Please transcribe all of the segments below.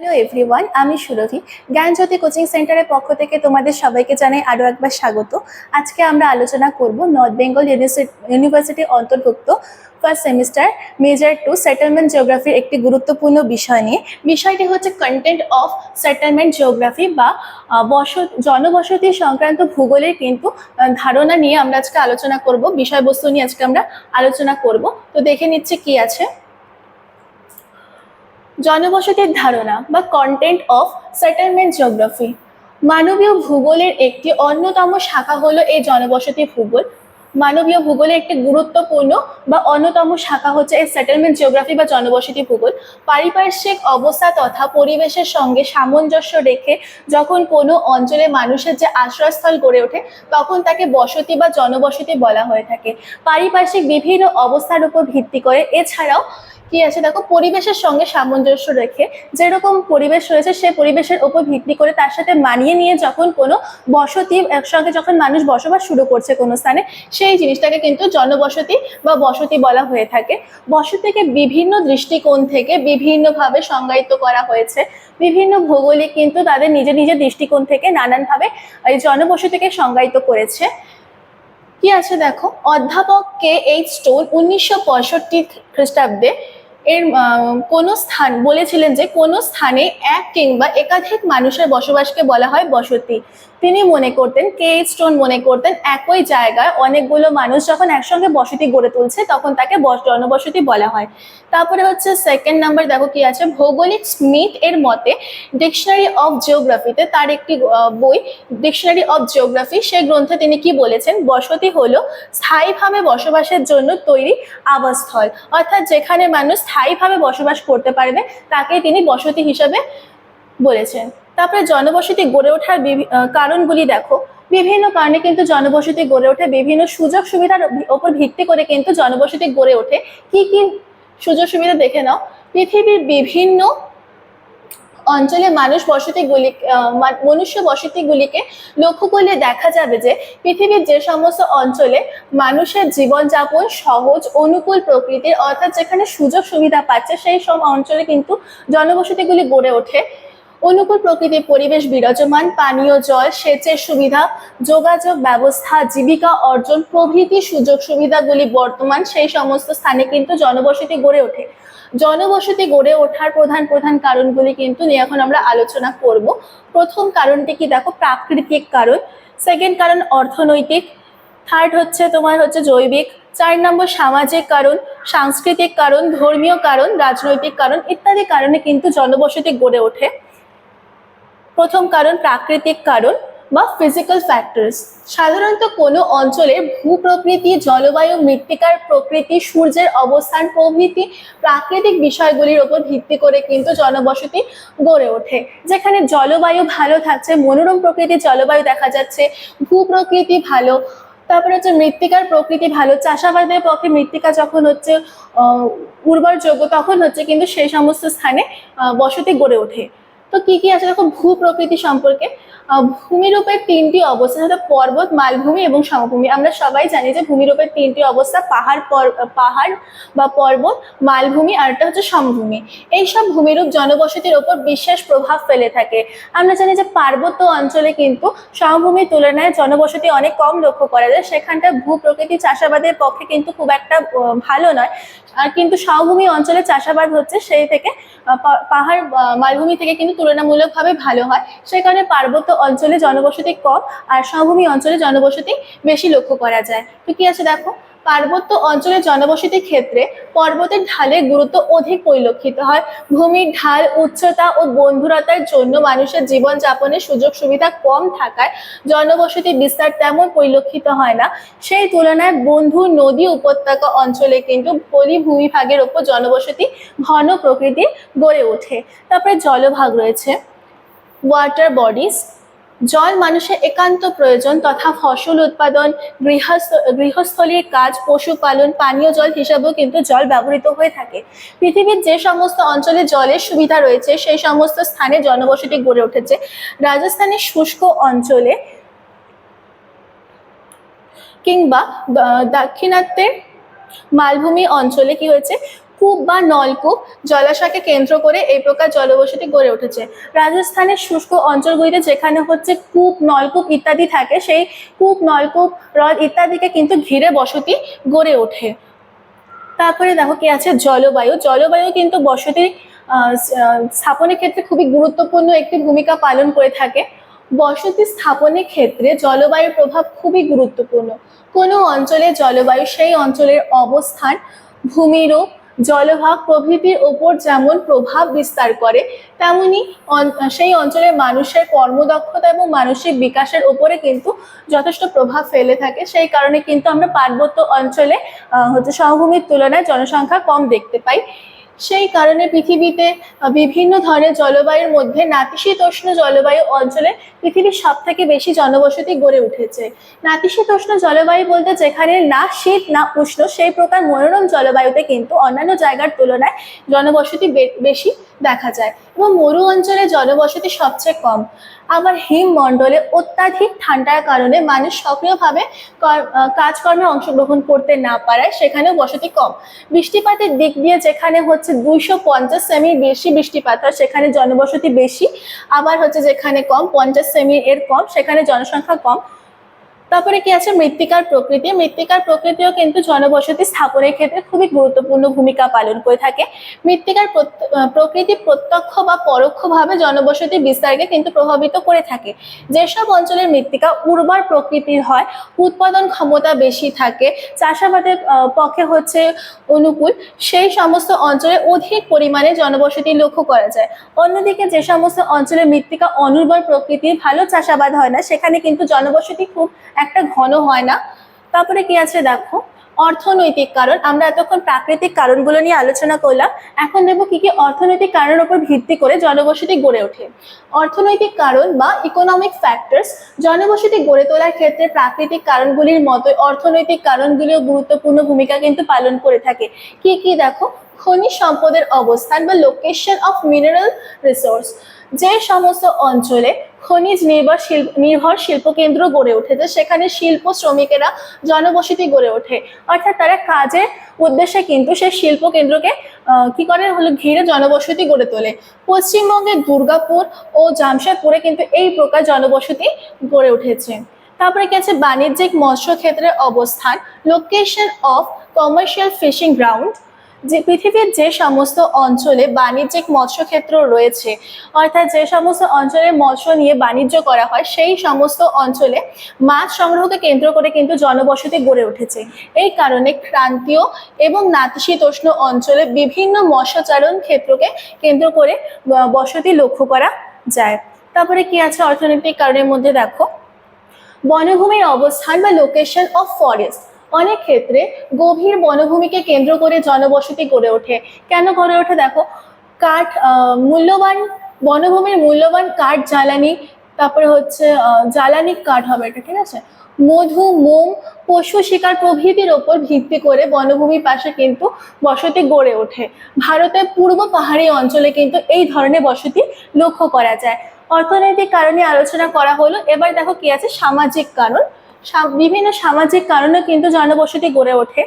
Hello everyone আমি সুরভি। জ্ঞানজ্যোতি coaching সেন্টারের পক্ষ থেকে তোমাদের সবাইকে জানাই আরও একবার স্বাগত। আজকে আমরা আলোচনা করব নর্থ বেঙ্গল ইউনিভার্সিটি অন্তর্ভুক্ত first semester major two settlement জিওগ্রাফির একটি গুরুত্বপূর্ণ বিষয় নিয়ে। বিষয়টি হচ্ছে কন্টেন্ট অফ সেটেলমেন্ট জিওগ্রাফি বা বস জনবসতি সংক্রান্ত ভূগোলের কিন্তু ধারণা নিয়ে আমরা আজকে আলোচনা করব। বিষয়বস্তু নিয়ে আজকে আমরা আলোচনা করব। তো দেখে নিচ্ছে কি আছে। জনবসতির ধারণা বা কন্টেন্ট অফ সেটেলমেন্ট জিওগ্রাফি মানবীয় ভূগোলের একটি অন্যতম শাখা হলো এই জনবসতি ভূগোল। মানবীয় ভূগোলের একটি গুরুত্বপূর্ণ বা অন্যতম শাখা হচ্ছে এই সেটেলমেন্ট জিওগ্রাফি বা জনবসতি ভূগোল। পারিপার্শ্বিক অবস্থা তথা পরিবেশের সঙ্গে সামঞ্জস্য রেখে যখন কোনো অঞ্চলে মানুষের যে আশ্রয়স্থল গড়ে ওঠে, তখন তাকে বসতি বা জনবসতি বলা হয়ে থাকে। পারিপার্শ্বিক বিভিন্ন অবস্থার উপর ভিত্তি করে, এছাড়াও কি আছে? দেখো, পরিবেশের সঙ্গে সামঞ্জস্য রেখে যেরকম পরিবেশ রয়েছে সে পরিবেশের ওপর ভিত্তি করে তার সাথে মানিয়ে নিয়ে যখন কোনো বসতি, একসঙ্গে যখন মানুষ বসবাস শুরু করছে কোনো স্থানে, সেই জিনিসটাকে কিন্তু জনবসতি বা বসতি বলা হয়ে থাকে। বসতিকে বিভিন্ন দৃষ্টিকোণ থেকে বিভিন্নভাবে সংজ্ঞায়িত করা হয়েছে। বিভিন্ন ভৌগোলিক কিন্তু তাদের নিজের নিজের দৃষ্টিকোণ থেকে নানানভাবে জনবসতিকে সংজ্ঞায়িত করেছে। কি আছে দেখো? অধ্যাপক কে এইচ স্টোন উনিশশো পঁয়ষট্টি খ্রিস্টাব্দে এর কোনো স্থান বলেছিলেন যে কোনো স্থানে এক কিংবা একাধিক মানুষের বসবাসকে বলা হয় বসতি। তিনি মনে করতেন কে স্টোন মনে করতেন একই জায়গায় অনেকগুলো মানুষ যখন একসঙ্গে বসতি গড়ে তুলছে তখন তাকে বস- জনবসতি বলা হয়। তারপরে হচ্ছে সেকেন্ড নাম্বার দেখো কি আছে? ভৌগোলিক স্মিথ এর মতে ডিকশনারি অফ জিওগ্রাফিতে তার একটি বই ডিকশনারি অফ জিওগ্রাফি সেই গ্রন্থে তিনি কি বলেছেন? বসতি হলো স্থায়ীভাবে বসবাসের জন্য তৈরি আবাসস্থল। অর্থাৎ যেখানে মানুষ স্থায়ীভাবে বসবাস করতে পারবে তাকেই তিনি বসতি হিসাবে বলেছেন। তারপরে জনবসতি গড়ে ওঠার কারণগুলি দেখো। বিভিন্ন কারণে কিন্তু জনবসতি গড়ে ওঠে, বিভিন্ন সুযোগ সুবিধার ওপর ভিত্তি করে কিন্তু জনবসতি গড়ে ওঠে। কি কি সুযোগ সুবিধা দেখে নাও? পৃথিবীর বিভিন্ন অঞ্চলে মানুষ বসতিগুলি মনুষ্য বসতিগুলিকে লক্ষ্য করলে দেখা যাবে যে পৃথিবীর যে সমস্ত অঞ্চলে মানুষের জীবনযাপন সহজ, অনুকূল প্রকৃতির, অর্থাৎ যেখানে সুযোগ সুবিধা পাচ্ছে, সেই সব অঞ্চলে কিন্তু জনবসতিগুলি গড়ে ওঠে। অনুকূল প্রকৃতির পরিবেশ বিরাজমান, পানীয় জল, সেচের সুবিধা, যোগাযোগ ব্যবস্থা, জীবিকা অর্জন, প্রভৃতি সুযোগ সুবিধাগুলি বর্তমান সেই সমস্ত স্থানে কিন্তু জনবসতি গড়ে ওঠে। জনবসতি গড়ে ওঠার প্রধান প্রধান কারণগুলি কিন্তু নিয়ে এখন আমরা আলোচনা করব। প্রথম কারণটি কি দেখো? প্রাকৃতিক কারণ। সেকেন্ড কারণ, অর্থনৈতিক। থার্ড হচ্ছে তোমার হচ্ছে জৈবিক। চার নম্বর, সামাজিক কারণ, সাংস্কৃতিক কারণ, ধর্মীয় কারণ, রাজনৈতিক কারণ ইত্যাদি কারণে কিন্তু জনবসতি গড়ে ওঠে। প্রথম কারণ, প্রাকৃতিক কারণ। বা ফিজিক্যাল ফ্যাক্টরস সাধারণত কোনো অঞ্চলের ভূপ্রকৃতি, জলবায়ু, মৃত্তিকার প্রকৃতি, সূর্যের অবস্থান, প্রভৃতি প্রাকৃতিক বিষয়গুলির ওপর ভিত্তি করে কিন্তু জনবসতি গড়ে ওঠে। যেখানে জলবায়ু ভালো থাকছে, মনোরম প্রকৃতির জলবায়ু দেখা যাচ্ছে, ভূপ্রকৃতি ভালো, তারপরে হচ্ছে মৃত্তিকার প্রকৃতি ভালো, চাষাবাদের পক্ষে মৃত্তিকা যখন হচ্ছে উর্বরযোগ্য তখন হচ্ছে কিন্তু সেই সমস্ত স্থানে বসতি গড়ে ওঠে। তো কি কি আছে দেখো ভূ প্রকৃতি সম্পর্কে? ভূমিরূপের তিনটি অবস্থা সেটা পর্বত, মালভূমি এবং সমভূমি। আমরা সবাই জানি যে ভূমিরূপের তিনটি অবস্থা, পাহাড় পাহাড় বা পর্বত, মালভূমি আর একটা হচ্ছে সমভূমি। এইসব ভূমিরূপ জনবসতির ওপর বিশেষ প্রভাব ফেলে থাকে। আমরা জানি যে পার্বত্য অঞ্চলে কিন্তু সমভূমির তুলনায় জনবসতি অনেক কম লক্ষ্য করা যায়। সেখানটা ভূ প্রকৃতি চাষাবাদের পক্ষে কিন্তু খুব একটা ভালো নয়। আর কিন্তু সমভূমি অঞ্চলে চাষাবাদ হচ্ছে সেই থেকে পাহাড় মালভূমি থেকে কিন্তু তুলনামূলকভাবে ভালো হয়। সেই কারণে পার্বত্য অঞ্চলে জনবসতি কম আর সমভূমি অঞ্চলে জনবসতি বেশি লক্ষ্য করা যায়। তো কি আছে দেখো? পার্বত্য অঞ্চলে জনবসতির ক্ষেত্রে পর্বতের ঢালের গুরুত্ব অধিক পরিলক্ষিত হয়। ভূমির ঢাল উচ্চতা ও বন্ধুরতার জন্য মানুষের জীবনযাপনের সুযোগ সুবিধা কম থাকায় জনবসতি বিস্তার তেমন পরিলক্ষিত হয় না। সেই তুলনায় বন্ধু নদী উপত্যকা অঞ্চলে কিন্তু পরিভূমি ভাগের ওপর জনবসতি ঘন প্রকৃতির গড়ে ওঠে। তারপরে জলভাগ রয়েছে। ওয়াটার বডিজ জল মানুষের একান্ত প্রয়োজন তথা ফসল উৎপাদন, গৃহস্থ, গৃহস্থলীর কাজ, পশুপালন, পানীয় জল হিসাবেও কিন্তু জল ব্যবহৃত হয়ে থাকে। পৃথিবীর যে সমস্ত অঞ্চলে জলের সুবিধা রয়েছে, সেই সমস্ত স্থানে জনবসতি গড়ে উঠেছে। রাজস্থানের শুষ্ক অঞ্চলে কিংবা দাক্ষিণাত্যের মালভূমি অঞ্চলে কি হয়েছে? কূপ বা নলকূপ জলাশয়কে কেন্দ্র করে এই প্রকার জলবসতি গড়ে উঠেছে। রাজস্থানের শুষ্ক অঞ্চলগুলিতে যেখানে হচ্ছে কূপ, নলকূপ ইত্যাদি থাকে, সেই কূপ, নলকূপ, হ্রদ ইত্যাদিকে কিন্তু ঘিরে বসতি গড়ে ওঠে। তারপরে দেখো কি আছে? জলবায়ু। জলবায়ু কিন্তু বসতি স্থাপনের ক্ষেত্রে খুবই গুরুত্বপূর্ণ একটি ভূমিকা পালন করে থাকে। বসতি স্থাপনের ক্ষেত্রে জলবায়ুর প্রভাব খুবই গুরুত্বপূর্ণ। কোনো অঞ্চলের জলবায়ু সেই অঞ্চলের অবস্থান, ভূমিরূপ জলভাগ প্রভৃতির ওপর যেমন প্রভাব বিস্তার করে, তেমনি সেই অঞ্চলের মানুষের কর্মদক্ষতা এবং মানসিক বিকাশের ওপরে কিন্তু যথেষ্ট প্রভাব ফেলে থাকে। সেই কারণে কিন্তু আমরা পার্বত্য অঞ্চলে হচ্ছে সমভূমির তুলনায় জনসংখ্যা কম দেখতে পাই। সেই কারণে পৃথিবীতে বিভিন্ন ধরনের জলবায়ুর মধ্যে নাতিশীতোষ্ণ জলবায়ু অঞ্চলে পৃথিবীর সব থেকে বেশি জনবসতি গড়ে উঠেছে। নাতিশীতোষ্ণ জলবায়ু বলতে যেখানে না শীত, না উষ্ণ, সেই প্রকার মনোরম জলবায়ুতে কিন্তু অন্যান্য জায়গার তুলনায় জনবসতি বেশি দেখা যায় এবং মরু অঞ্চলে জনবসতি সবচেয়ে কম। আবার হিমমণ্ডলে অত্যাধিক ঠান্ডার কারণে মানুষ সক্রিয়ভাবে কর- কাজকর্মে অংশগ্রহণ করতে না পারায় সেখানেও বসতি কম। বৃষ্টিপাতের দিক দিয়ে যেখানে হচ্ছে দুইশো পঞ্চাশ সেমির বেশি বৃষ্টিপাত হয়, সেখানে জনবসতি বেশি। আবার হচ্ছে যেখানে কম, পঞ্চাশ সেমি এর কম, সেখানে জনসংখ্যা কম। তারপরে কি আছে? মৃত্তিকার প্রকৃতি। মৃত্তিকার প্রকৃতিও কিন্তু জনবসতি স্থাপনের ক্ষেত্রে খুবই গুরুত্বপূর্ণ ভূমিকা পালন করে থাকে। মৃত্তিকার প্রকৃতি প্রত্যক্ষ বা পরোক্ষভাবে জনবসতি বিস্তারকে কিন্তু প্রভাবিত করে থাকে। যেসব অঞ্চলের মৃত্তিকা উর্বর প্রকৃতির হয়, উৎপাদন ক্ষমতা বেশি থাকে, চাষাবাদের পক্ষে হচ্ছে অনুকূল, সেই সমস্ত অঞ্চলে অধিক পরিমাণে জনবসতি লক্ষ্য করা যায়। অন্যদিকে যে সমস্ত অঞ্চলে মৃত্তিকা অনুর্বর প্রকৃতির ভালো চাষাবাদ হয় না, সেখানে কিন্তু জনবসতি খুব একটা ঘন হয় না। তারপরে কি আছে দেখো? অর্থনৈতিক কারণ। আমরা এতক্ষণ প্রাকৃতিক কারণগুলো নিয়ে আলোচনা করলাম। এখন দেখব কি কি অর্থনৈতিক কারণের উপর ভিত্তি করে জনবসতি গড়ে ওঠে। অর্থনৈতিক কারণ বা ইকোনমিক ফ্যাক্টরস জনবসতি গড়ে তোলার ক্ষেত্রে প্রাকৃতিক কারণগুলির মতো অর্থনৈতিক কারণগুলিও গুরুত্বপূর্ণ ভূমিকা কিন্তু পালন করে থাকে। কি কি দেখো? খনিজ সম্পদের অবস্থান বা লোকেশন অফ মিনারেল রিসোর্স যে সমস্ত অঞ্চলে খনিজ নির্ভর শিল্প নির্ভর শিল্পকেন্দ্র গড়ে উঠেছে। সেখানে শিল্প শ্রমিকেরা জনবসতি গড়ে ওঠে। অর্থাৎ তারা কাজের উদ্দেশ্যে কিন্তু সেই শিল্প কেন্দ্রকে কি করে? হলো ঘিরে জনবসতি গড়ে তোলে। পশ্চিমবঙ্গের দুর্গাপুর ও জামশেদপুরে কিন্তু এই প্রকার জনবসতি গড়ে উঠেছে। তারপরে কি আছে বাণিজ্যিক মৎস্য ক্ষেত্রের অবস্থান। Location of commercial fishing ground যে পৃথিবীর যে সমস্ত অঞ্চলে বাণিজ্যিক মৎস্যক্ষেত্র রয়েছে, অর্থাৎ যে সমস্ত অঞ্চলে মৎস্য নিয়ে বাণিজ্য করা হয়, সেই সমস্ত অঞ্চলে মাছ সংগ্রহকে কেন্দ্র করে কিন্তু জনবসতি গড়ে উঠেছে। এই কারণে ক্রান্তীয় এবং নাতিশীতোষ্ণ অঞ্চলে বিভিন্ন মৎস্যচারণ ক্ষেত্রকে কেন্দ্র করে বসতি লক্ষ্য করা যায়। তারপরে কি আছে অর্থনৈতিক কারণের মধ্যে? দেখো, বনভূমির অবস্থান বা লোকেশন অফ ফরেস্ট অনেক ক্ষেত্রে গভীর বনভূমিকে কেন্দ্র করে জনবসতি গড়ে ওঠে। কেন গড়ে ওঠে দেখো? কাঠ মূল্যবান, বনভূমির মূল্যবান কাঠ জ্বালানি, তারপরে হচ্ছে জ্বালানি কাঠ হবে এটা, ঠিক আছে? মধু, মোম, পশু শিকার প্রভৃতির ওপর ভিত্তি করে বনভূমির পাশে কিন্তু বসতি গড়ে ওঠে। ভারতের পূর্ব পাহাড়ি অঞ্চলে কিন্তু এই ধরনের বসতি লক্ষ্য করা যায়। অর্থনৈতিক কারণে আলোচনা করা হলো। এবার দেখো কি আছে? সামাজিক কারণ। বিভিন্ন সামাজিক কারণে কিন্তু জনবসতি গড়ে ওঠে।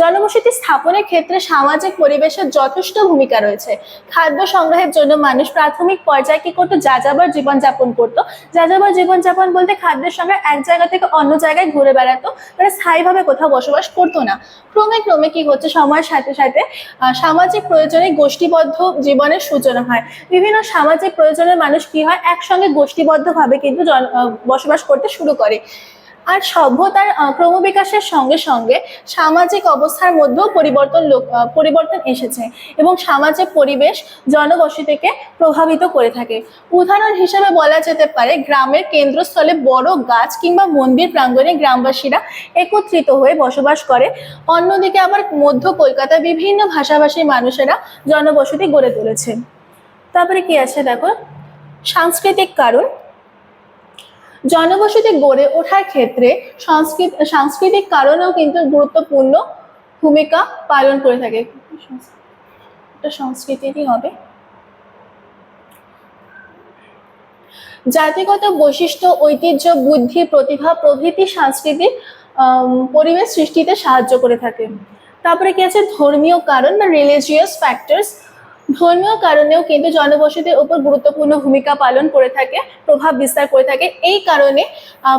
জনবসতি স্থাপনের ক্ষেত্রে সামাজিক পরিবেশের যথেষ্ট ভূমিকা রয়েছে। খাদ্য সংগ্রহের জন্য মানুষ প্রাথমিক পর্যায়ে কি করতো? যাযাবর জীবনযাপন করতো। যাযাবর জীবনযাপন বলতে খাদ্যের সঙ্গে এক জায়গা থেকে অন্য জায়গায় ঘুরে বেড়াতো। মানে স্থায়ীভাবে কোথাও বসবাস করতো না। ক্রমে ক্রমে কি হচ্ছে? সময়ের সাথে সাথে সামাজিক প্রয়োজনে গোষ্ঠীবদ্ধ জীবনের সূচনা হয়। বিভিন্ন সামাজিক প্রয়োজনের মানুষ কি হয়? একসঙ্গে গোষ্ঠীবদ্ধভাবে কিন্তু বসবাস করতে শুরু করে। আর সভ্যতার ক্রমবিকাশের সঙ্গে সঙ্গে সামাজিক অবস্থার মধ্যেও পরিবর্তন পরিবর্তন এসেছে এবং সামাজিক পরিবেশ জনবসতিকে প্রভাবিত করে থাকে। উদাহরণ হিসেবে বলা যেতে পারে, গ্রামের কেন্দ্রস্থলে বড় গাছ কিংবা মন্দির প্রাঙ্গণে গ্রামবাসীরা একত্রিত হয়ে বসবাস করে। অন্যদিকে আবার মধ্য কলকাতায় বিভিন্ন ভাষাভাষী মানুষেরা জনবসতি গড়ে তুলেছে। তারপরে কি আছে দেখো? সাংস্কৃতিক কারণ জনবসতি গড়ে ওঠার ক্ষেত্রে সংস্কৃত, সাংস্কৃতিক কারণেও কিন্তু গুরুত্বপূর্ণ ভূমিকা পালন করে থাকে। সংস্কৃতিরই হবে। জাতিগত বৈশিষ্ট্য, ঐতিহ্য, বুদ্ধি, প্রতিভা প্রভৃতি সাংস্কৃতিক পরিবেশ সৃষ্টিতে সাহায্য করে থাকে। তারপরে কি আছে? ধর্মীয় কারণ বা রিলিজিয়াস ফ্যাক্টরস ধর্মীয় কারণেও কিন্তু জনবসতির উপর গুরুত্বপূর্ণ ভূমিকা পালন করে থাকে, প্রভাব বিস্তার করে থাকে। এই কারণে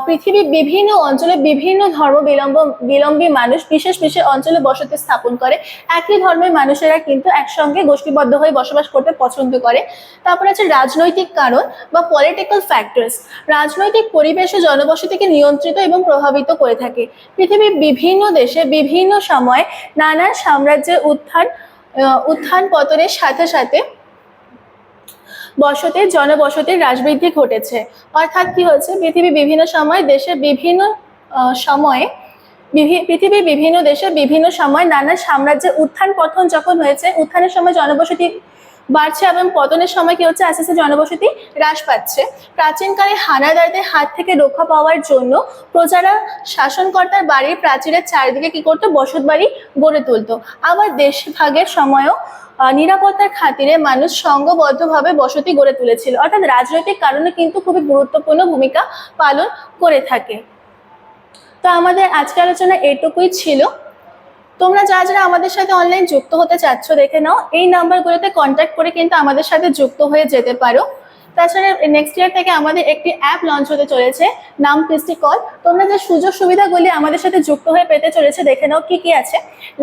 পৃথিবীর বিভিন্ন অঞ্চলে বিভিন্ন ধর্ম বিলম্ব, বিলম্বী মানুষ বিশেষ বিশেষ অঞ্চলে বসতি স্থাপন করে। একই ধর্মের মানুষেরা কিন্তু একসঙ্গে গোষ্ঠীবদ্ধ হয়ে বসবাস করতে পছন্দ করে। তারপরে আছে রাজনৈতিক কারণ বা পলিটিক্যাল ফ্যাক্টরস রাজনৈতিক পরিবেশে জনবসতিকে নিয়ন্ত্রিত এবং প্রভাবিত করে থাকে। পৃথিবীর বিভিন্ন দেশে বিভিন্ন সময় নানান সাম্রাজ্যের উত্থান উত্থান পতনের সাথে সাথে বসতির জনবসতির হ্রাসবৃদ্ধি ঘটেছে। অর্থাৎ কি হচ্ছে পৃথিবী বিভিন্ন সময় দেশে বিভিন্ন সময়ে পৃথিবীর বিভিন্ন দেশে বিভিন্ন সময় নানা সাম্রাজ্যের উত্থান পতন যখন হয়েছে, উত্থানের সময় জনবসতি বাড়ছে এবং পতনের সময় কি হচ্ছে? আস্তে আস্তে জনবসতি হ্রাস পাচ্ছে। প্রাচীনকালে হানাদারদের হাত থেকে রক্ষা পাওয়ার জন্য প্রজারা শাসনকর্তার বাড়ির প্রাচীরের চারিদিকে কি করতো? বসত বাড়ি গড়ে তুলতো। আবার দেশ ভাগের সময়ও নিরাপত্তার খাতিরে মানুষ সংঘবদ্ধভাবে বসতি গড়ে তুলেছিল। অর্থাৎ রাজনৈতিক কারণে কিন্তু খুবই গুরুত্বপূর্ণ ভূমিকা পালন করে থাকে। তো আমাদের আজকের আলোচনা এটুকুই ছিল। তোমরা যারা যারা আমাদের সাথে অনলাইন যুক্ত হতে চাচ্ছ, দেখে নাও। এই নাম্বারগুলোতে কন্ট্যাক্ট করে কিন্তু আমাদের সাথে যুক্ত হয়ে যেতে পারো। তাছাড়া নেক্সট ইয়ার থেকে আমাদের একটি অ্যাপ লঞ্চ হতে চলেছে, নাম পিস্টি কল তোমরা যে সুযোগ সুবিধাগুলি আমাদের সাথে যুক্ত হয়ে পেতে চলেছে, দেখে নাও কি কি আছে।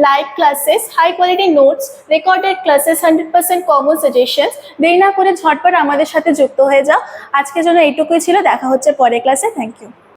Live classes high quality notes recorded classes hundred percent common suggestions দেরি না করে ঝটপট আমাদের সাথে যুক্ত হয়ে যাও। আজকের জন্য এইটুকুই ছিল। দেখা হচ্ছে পরের ক্লাসে থ্যাংক ইউ